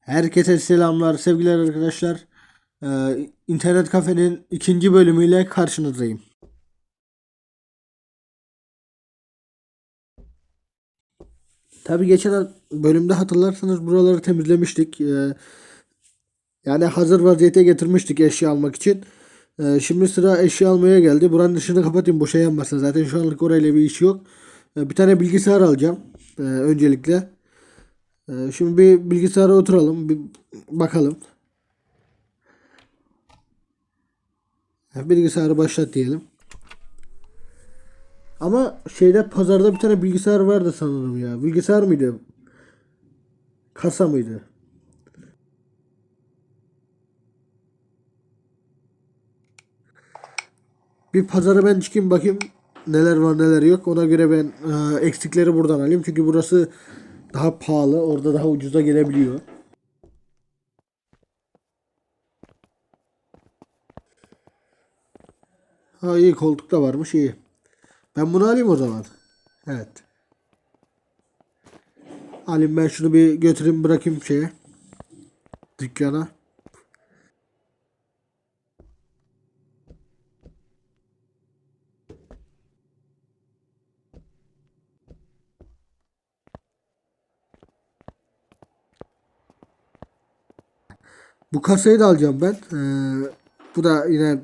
Herkese selamlar, sevgiler arkadaşlar. Ee, İnternet kafenin ikinci bölümüyle karşınızdayım. Tabi geçen bölümde hatırlarsanız buraları temizlemiştik. Ee, yani hazır vaziyete getirmiştik eşya almak için. Ee, şimdi sıra eşya almaya geldi. Buranın dışını kapatayım boşa yanmasın. Zaten şu anlık orayla bir iş yok. Ee, bir tane bilgisayar alacağım. Ee, öncelikle. Ee, şimdi bir bilgisayara oturalım. Bir bakalım. Bilgisayarı başlat diyelim. Ama şeyde pazarda bir tane bilgisayar vardı sanırım ya. Bilgisayar mıydı? Kasa mıydı? Bir pazara ben çıkayım bakayım neler var neler yok. Ona göre ben e, eksikleri buradan alayım. Çünkü burası daha pahalı. Orada daha ucuza gelebiliyor. Ha iyi koltuk da varmış iyi. Ben bunu alayım o zaman. Evet. Alayım ben şunu bir götüreyim bırakayım şeye. Dükkana. Bu kasayı da alacağım ben. Ee, bu da yine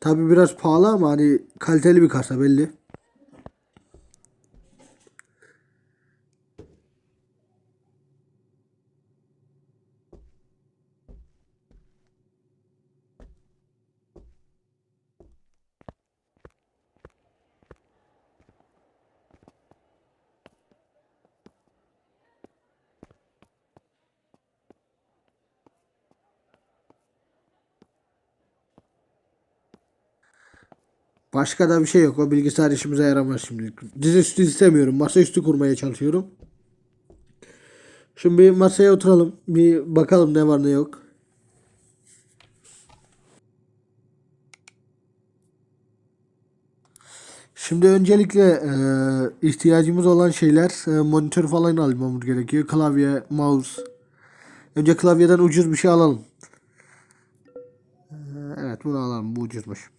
tabi biraz pahalı ama hani kaliteli bir kasa belli. Başka da bir şey yok. O bilgisayar işimize yaramaz şimdi. Dizüstü istemiyorum. Masaüstü kurmaya çalışıyorum. Şimdi bir masaya oturalım. Bir bakalım ne var ne yok. Şimdi öncelikle e, ihtiyacımız olan şeyler e, monitör falan almamız gerekiyor. Klavye, mouse. Önce klavyeden ucuz bir şey alalım. E, evet bunu alalım. Bu ucuzmuş.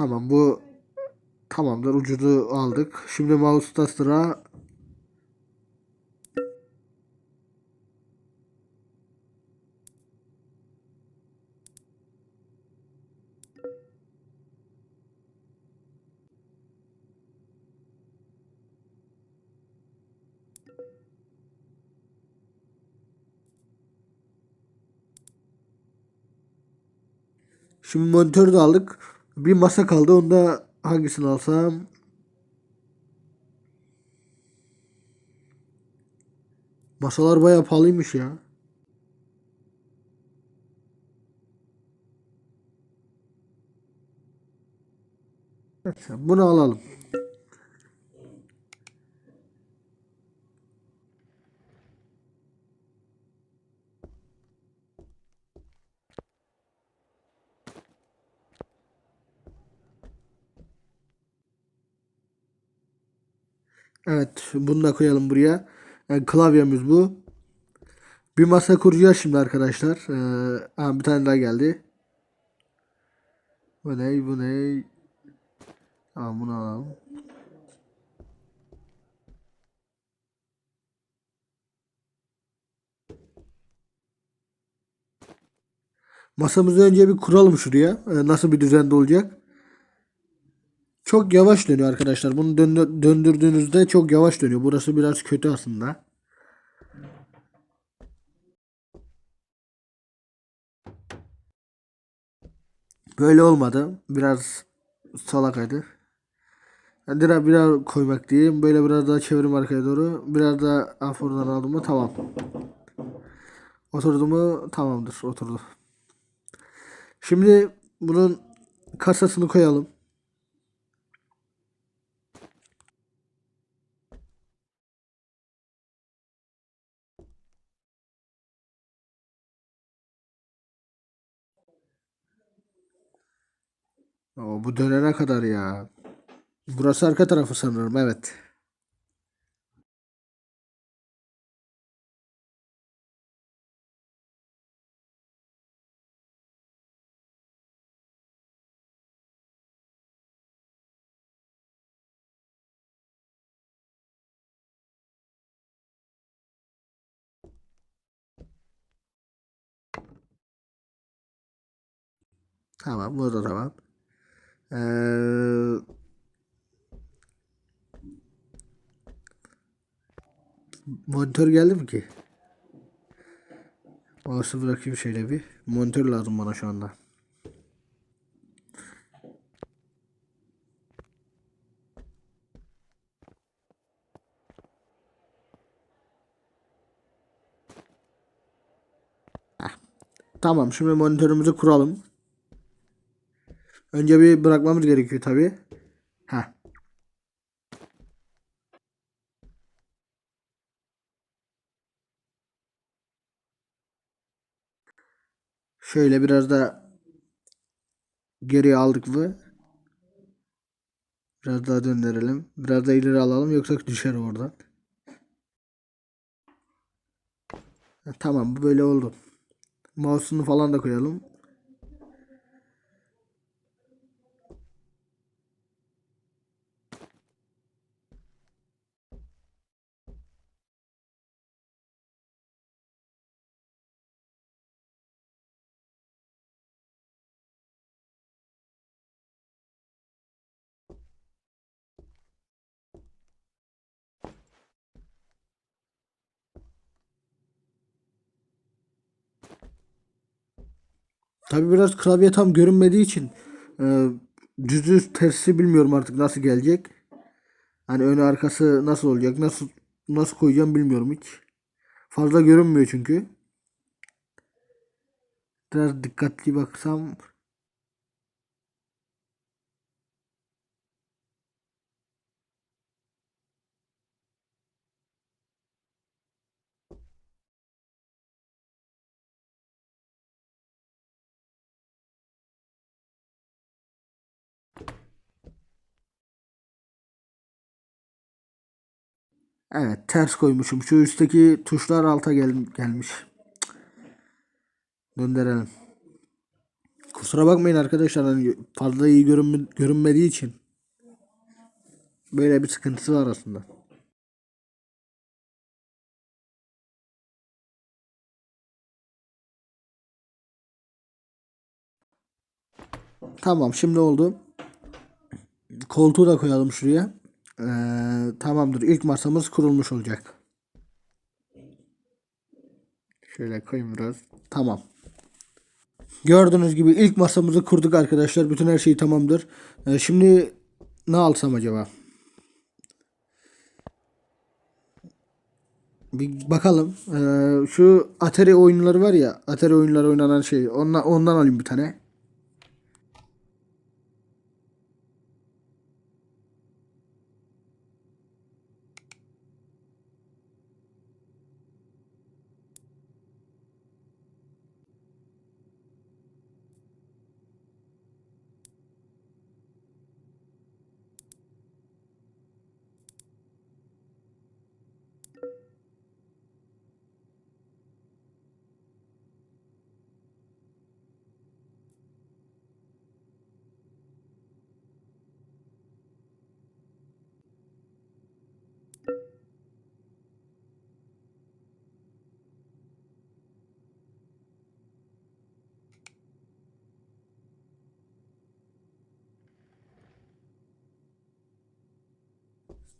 Tamam bu tamamdır. Ucuzu aldık. Şimdi mouse'da sıra Şimdi monitörü de aldık. Bir masa kaldı. Onda hangisini alsam? Masalar bayağı pahalıymış ya. Bunu alalım. Evet, bunu da koyalım buraya. Yani klavyemiz bu. Bir masa kuracağız şimdi arkadaşlar. Ee, aha, bir tane daha geldi. Bu ne? Bu ne? Tamam bunu alalım. Masamızı önce bir kuralım şuraya. Ee, nasıl bir düzende olacak? Çok yavaş dönüyor arkadaşlar. Bunu döndü- döndürdüğünüzde çok yavaş dönüyor. Burası biraz kötü aslında. Böyle olmadı. Biraz salakaydı. Yani biraz biraz koymak diyeyim. Böyle biraz daha çevirim arkaya doğru. Biraz daha afordan aldım mı tamam. Oturdu mu tamamdır. Oturdu. Şimdi bunun kasasını koyalım. bu dönene kadar ya. Burası arka tarafı sanırım evet. Tamam, burada tamam. Ee, monitör geldi mi ki? Mouse'u bırakayım şöyle bir. Monitör lazım bana şu anda. Heh. Tamam şimdi monitörümüzü kuralım. Önce bir bırakmamız gerekiyor tabi. Ha. Şöyle biraz da geriye aldık mı? Biraz daha döndürelim. Biraz da ileri alalım yoksa düşer oradan. Tamam bu böyle oldu. Mouse'unu falan da koyalım. Tabi biraz klavye tam görünmediği için e, düzü tersi bilmiyorum artık nasıl gelecek. Hani önü arkası nasıl olacak? Nasıl nasıl koyacağım bilmiyorum hiç. Fazla görünmüyor çünkü. Biraz dikkatli baksam Evet ters koymuşum. Şu üstteki tuşlar alta gel gelmiş. Döndürelim. Kusura bakmayın arkadaşlar hani fazla iyi görünme görünmediği için. Böyle bir sıkıntısı var aslında. Tamam şimdi oldu. Koltuğu da koyalım şuraya. Ee, tamamdır. İlk masamız kurulmuş olacak. Şöyle koyayım biraz. Tamam. Gördüğünüz gibi ilk masamızı kurduk arkadaşlar. Bütün her şey tamamdır. Ee, şimdi ne alsam acaba? Bir bakalım. Ee, şu Atari oyunları var ya. Atari oyunları oynanan şey. Ondan, ondan alayım bir tane.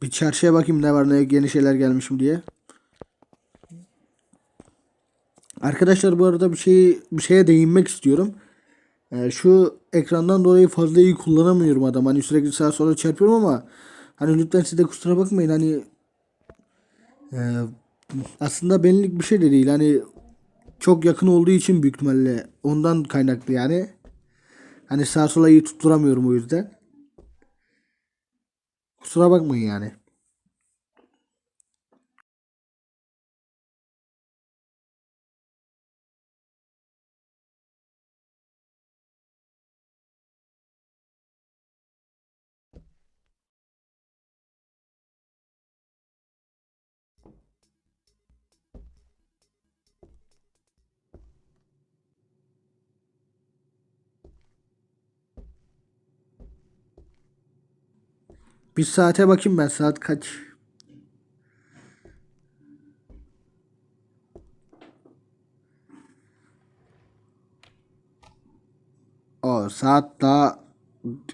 Bir çarşıya bakayım ne var ne yeni şeyler gelmiş mi diye. Arkadaşlar bu arada bir şey bir şeye değinmek istiyorum. Ee, şu ekrandan dolayı fazla iyi kullanamıyorum adam. Hani sürekli sağa sola çarpıyorum ama hani lütfen siz de kusura bakmayın hani e, aslında benlik bir şey de değil. Hani çok yakın olduğu için büyük ihtimalle ondan kaynaklı yani. Hani sağa sola iyi tutturamıyorum o yüzden. Kusura bakmayın yani. Bir saate bakayım ben saat kaç? O Saat daha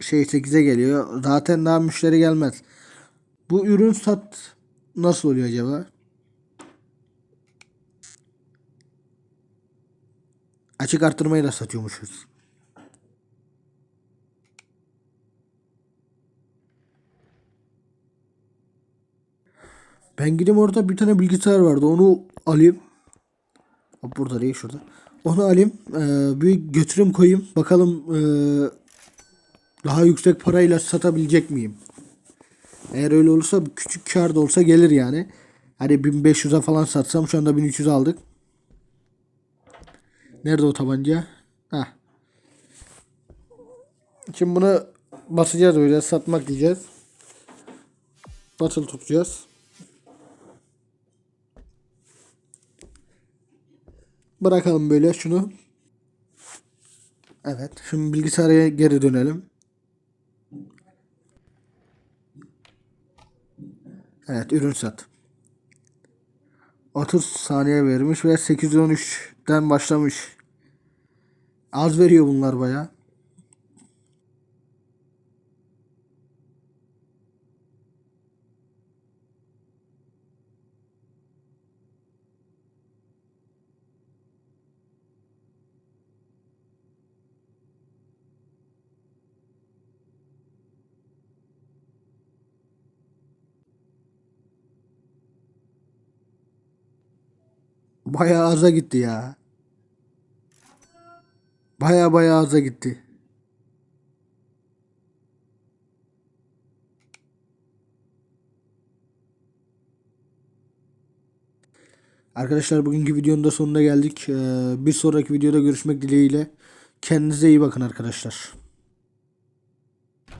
şey 8'e geliyor. Zaten daha müşteri gelmez. Bu ürün sat nasıl oluyor acaba? Açık arttırmayla satıyormuşuz. Ben gideyim orada bir tane bilgisayar vardı. Onu alayım. Hop Burada değil şurada. Onu alayım. Ee, bir götürüm koyayım. Bakalım ee, daha yüksek parayla satabilecek miyim? Eğer öyle olursa küçük kar da olsa gelir yani. Hani 1500'e falan satsam şu anda 1300 aldık. Nerede o tabanca? Heh. Şimdi bunu basacağız öyle satmak diyeceğiz. Basılı tutacağız. Bırakalım böyle şunu. Evet. Şimdi bilgisayara geri dönelim. Evet ürün sat. 30 saniye vermiş ve 813'ten başlamış. Az veriyor bunlar baya. Baya aza gitti ya. Baya baya aza gitti. Arkadaşlar bugünkü videonun da sonuna geldik. Ee, Bir sonraki videoda görüşmek dileğiyle. Kendinize iyi bakın arkadaşlar.